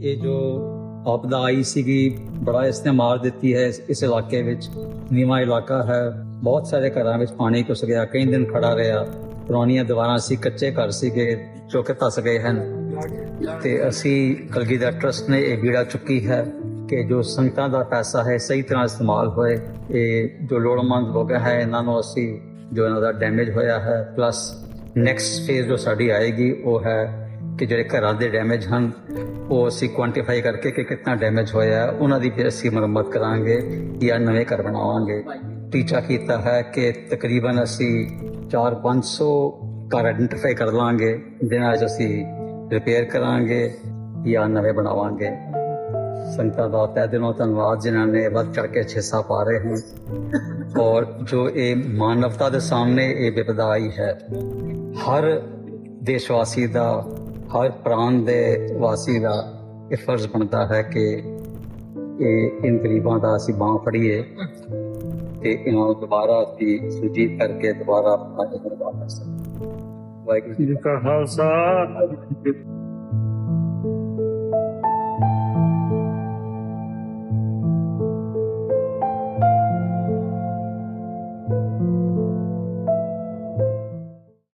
ਇਹ ਜੋ ਆਪਦਾ ਆਈ ਸੀਗੀ, ਬੜਾ ਇਸਨੇ ਮਾਰ ਦਿੱਤੀ ਹੈ ਇਸ ਇਸ ਇਲਾਕੇ ਵਿੱਚ। ਨੀਵਾਂ ਇਲਾਕਾ ਹੈ। ਬਹੁਤ ਸਾਰੇ ਘਰਾਂ ਵਿੱਚ ਪਾਣੀ ਘੁਸ ਗਿਆ, ਕਈ ਦਿਨ ਖੜਾ ਰਿਹਾ। ਪੁਰਾਣੀਆਂ ਦੀਵਾਰਾਂ ਸੀ, ਕੱਚੇ ਘਰ ਸੀਗੇ, ਜੋ ਕਿ ਧਸ ਗਏ ਹਨ। ਤੇ ਅਸੀਂ ਕਲਗੀਧਰ ਟਰਸਟ ਨੇ ਇਹ ਬੀੜਾ ਚੁੱਕੀ ਹੈ ਕਿ ਜੋ ਸੰਗਤਾਂ ਦਾ ਪੈਸਾ ਹੈ, ਸਹੀ ਤਰ੍ਹਾਂ ਇਸਤੇਮਾਲ ਹੋਏ। ਇਹ ਜੋ ਲੋੜਵੰਦ ਲੋਕ ਹੈ, ਇਹਨਾਂ ਨੂੰ ਅਸੀਂ ਜੋ ਇਹਨਾਂ ਦਾ ਡੈਮੇਜ ਹੋਇਆ ਹੈ ਪਲੱਸ ਨੈਕਸਟ ਫੇਜ਼ ਜੋ ਸਾਡੀ ਆਏਗੀ, ਉਹ ਹੈ ਕਿ ਜਿਹੜੇ ਘਰਾਂ ਦੇ ਡੈਮੇਜ ਹਨ, ਉਹ ਅਸੀਂ ਕੁਆਂਟੀਫਾਈ ਕਰਕੇ ਕਿ ਕਿੰਨਾ ਡੈਮੇਜ ਹੋਇਆ ਉਹਨਾਂ ਦੀ ਫਿਰ ਅਸੀਂ ਮੁਰੰਮਤ ਕਰਾਂਗੇ ਜਾਂ ਨਵੇਂ ਘਰ ਬਣਾਵਾਂਗੇ। ਟੀਚਾ ਕੀਤਾ ਹੈ ਕਿ ਤਕਰੀਬਨ ਅਸੀਂ 4-500 ਘਰ ਆਇਡੈਂਟੀਫਾਈ ਕਰ ਲਾਂਗੇ ਜਿਨ੍ਹਾਂ 'ਚ ਅਸੀਂ ਰਿਪੇਅਰ ਕਰਾਂਗੇ ਜਾਂ ਨਵੇਂ ਬਣਾਵਾਂਗੇ। ਸੰਗਤਾਂ ਦਾ ਤਹਿ ਦਿਲੋਂ ਧੰਨਵਾਦ, ਜਿਨ੍ਹਾਂ ਨੇ ਵੱਧ ਚੜ ਕੇ ਹਿੱਸਾ ਪਾ ਰਹੇ ਹਨ। ਔਰ ਜੋ ਇਹ ਮਾਨਵਤਾ ਦੇ ਸਾਹਮਣੇ ਇਹ ਵਿਪਦਾ ਆਈ ਹੈ, ਹਰ ਦੇਸ਼ ਵਾਸੀ ਦਾ ਹਰ ਪ੍ਰਾਂਤ ਦੇ ਵਾਸੀ ਦਾ ਇਹ ਫਰਜ਼ ਬਣਦਾ ਹੈ ਕਿ ਇਹ ਇਨ ਗਰੀਬਾਂ ਦਾ ਅਸੀਂ ਬਾਂਹ ਫੜੀਏ ਤੇ ਇਹਨਾਂ ਨੂੰ ਦੁਬਾਰਾ ਅਸੀਂ ਸੁਜੀਤ ਕਰਕੇ ਦੁਬਾਰਾ ਆਪਣਾ ਇਹ ਕਰਵਾ ਸਕੀਏ ਵਾਹਿਗੁਰੂ ਜੀ ਜੀ ਕਾ ਖਾਲਸਾ।